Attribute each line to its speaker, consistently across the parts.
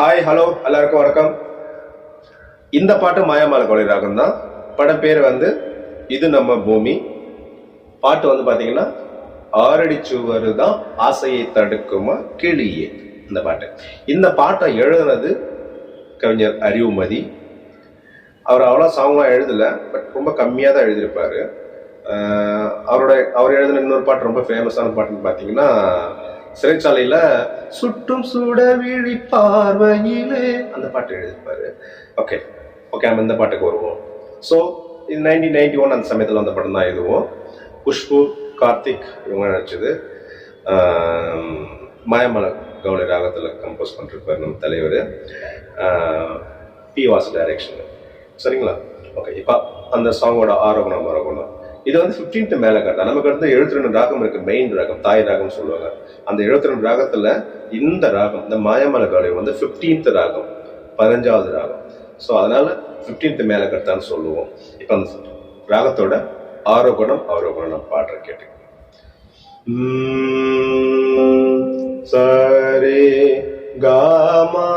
Speaker 1: Hi hello எல்லாருக்கும் வணக்கம். இந்த பாட்டு மாயாமால கொலை ராகம் தான். படம் பேர் வந்து இது நம்ம பூமி. பாட்டு வந்து பார்த்தீங்கன்னா ஆரடிச்சுவரு சுவரு தான் ஆசையை தடுக்குமா கிளியே இந்த பாட்டு. இந்த பாட்டை எழுதுனது கவிஞர் அறிவுமதி. அவர் அவ்வளோ சாங்லாம் எழுதலை பட் ரொம்ப கம்மியாக தான் எழுதியிருப்பாரு. அவரோட அவர் எழுதின இன்னொரு பாட்டு ரொம்ப ஃபேமஸான பாட்டுன்னு பார்த்தீங்கன்னா சிறைச்சாலையில் சுட்டும் சுட விழி பார்வையிலே அந்த பாட்டு எழுதியிருப்பாரு. ஓகே ஓகே நம்ம இந்த பாட்டுக்கு வருவோம். ஸோ இது நைன்டீன் நைன்டி ஒன் அந்த சமயத்தில் அந்த படம் தான் இதுவும். குஷ்பு கார்த்திக் இவங்க நடிச்சது. மாயமல மாயமலை ராகத்தில் கம்போஸ் பண்ணிருப்பார் நம்ம தலைவர். பி வாஸ் டைரக்ஷன் சரிங்களா? ஓகே இப்போ அந்த சாங்கோட ஆரோகணம் ஆரோகணம் இது வந்து 15th மேல கட்டா நமக்கு அடுத்து எழுபத்தி ரெண்டு ராகம் இருக்கு மெயின் ராகம் தாய் ராகம்னு சொல்லுவாங்க. அந்த எழுபத்தி ரெண்டு ராகத்துல இந்த ராகம் இந்த மாயமலை கவுளை வந்து 15th ராகம் பதினஞ்சாவது ராகம். ஸோ அதனால 15th மேல சொல்லுவோம். இப்போ அந்த ராகத்தோட ஆரோகணம் அவரோகணம் பாடுற கேட்டு சரி காமா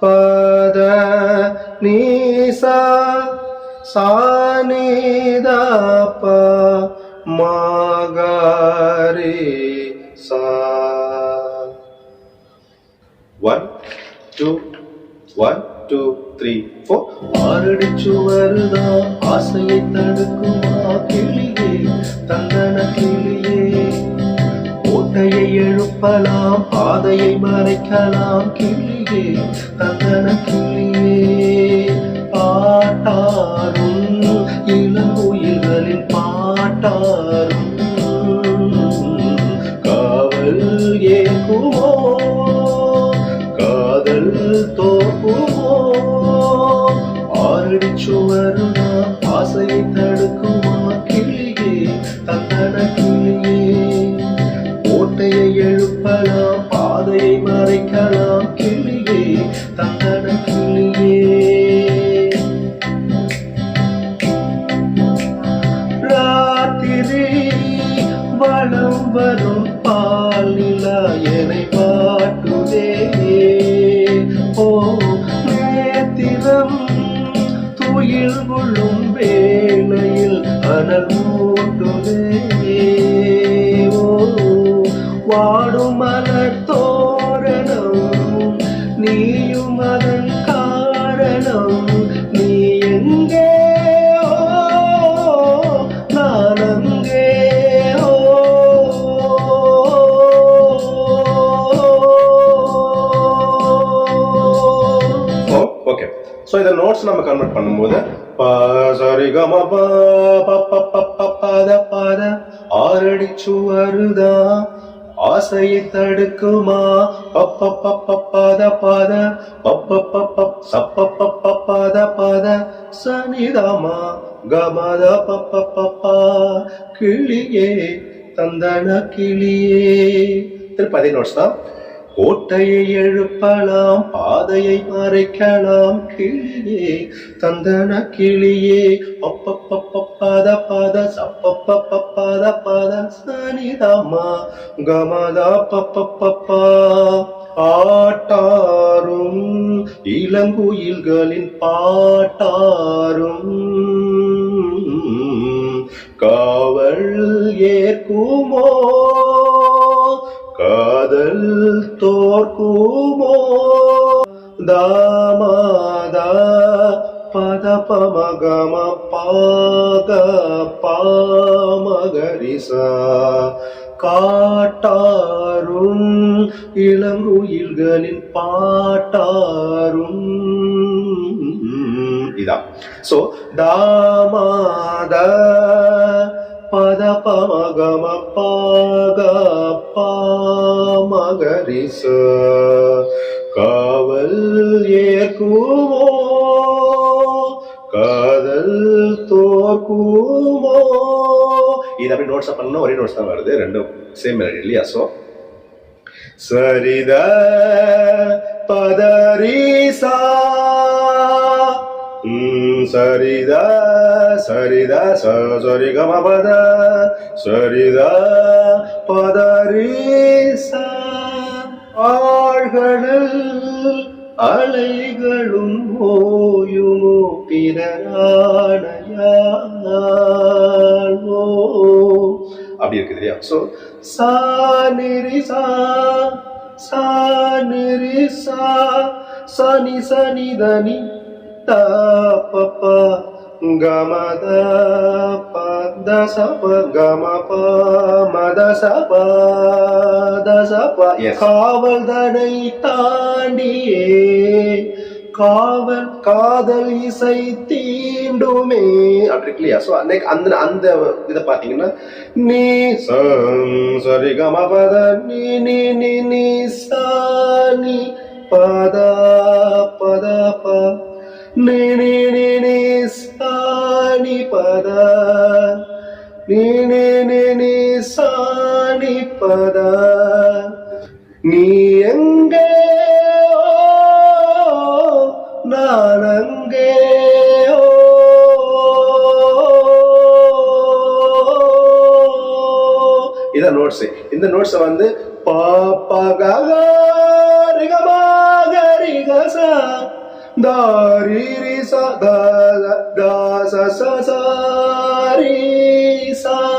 Speaker 1: பத நீசா நீதாப்ப மாகாரி சா one two one two three four ஆறடி சுவருதான் ஆசையை தடுக்குமா கிளியே தந்தன கிளியே கோட்டையை எழுப்பலாம் பாதையை மறைக்கலாம் கிளியே தந்தன கிளியே பாட்டாரும் பாட்டாரும் காவல் ஏகுமோ காதல் தோப்புமோ ஆறடி சுவருமா என்னை பாட்டுதே ஓ நேத்திரம் துயில் கொள்ளும் வேளையில் அனல் மூட்டுதே. ஓ வாடும் ஸோ இதை நோட்ஸ் நம்ம கன்வெர்ட் பண்ணும்போது ப சரி கம ப ப ப ப ப பத பத ஆறடி சுவருதா ஆசையை தடுக்குமா பப்ப பப்ப பத பத பப்ப பப்ப சப்ப பப்ப பத பத சனிதமா கமத பப்ப பப்பா கிளியே தந்தன கிளியே திருப்பதி நோட்ஸ் தான் கோட்டையை எழுப்பலாம் பாதையை மறைக்கலாம் கிளியே தந்தன கிளியே. ஒப்பப்பப்பத பாத சப்பப்பப்பத பாத சனிதமா கமதா பப்பப்பப்பா. பாட்டாரும் இளங்குயில்களின் பாட்டாரும் காவல் ஏற்குமோ? காதல் தோற்குமோ? தாமாதா பத பமகம பாக பாமகரிசா. காட்டாரும் இளங்குயில்களின் பாட்டாரும். இதான். சோ தாமாத பத பமகம பாக பாமகரிச காவல் ஏற்குமோ? காதல் தோற்குமோ இது அப்படி நோட்ஸ் பண்ணா ஒரே நோட்ஸ் தான் வருது. ரெண்டும் சேம் மெலடி இல்லையா? ஸோ சரித பதரிசா. சரிதா சரிதா சரி கமபத சரிதா சரித பதரீசா. ஆழ்கடல் அலைகளும் ஓயுமோ பிறரானையால் அப்படி இருக்கு இல்லையா? ஸோ சா நிரி சா சா நிரி சா சனி சனி தனி தா பப்ப கமத பத சப கம ப மத சப தசப காவல் தடை தாண்டியே காவல் காதல் இசை தீண்டுமே அப்படி இருக்கு இல்லையா ஸோ அன்னைக்கு அந்த அந்த இதை பார்த்தீங்கன்னா நீ சரி கம பத நீ நீ நீ நீ சா நீ பத பத ப நீ நீ நீ நீ பத. நீ நீ சா நீ பத. நீ எங்கே? நான் அங்கே. இதான் நோட்ஸ் இந்த நோட்ஸை வந்து பாப்பகரிகமாகரிகசா தாரி சா தாச சாரி சாரி சா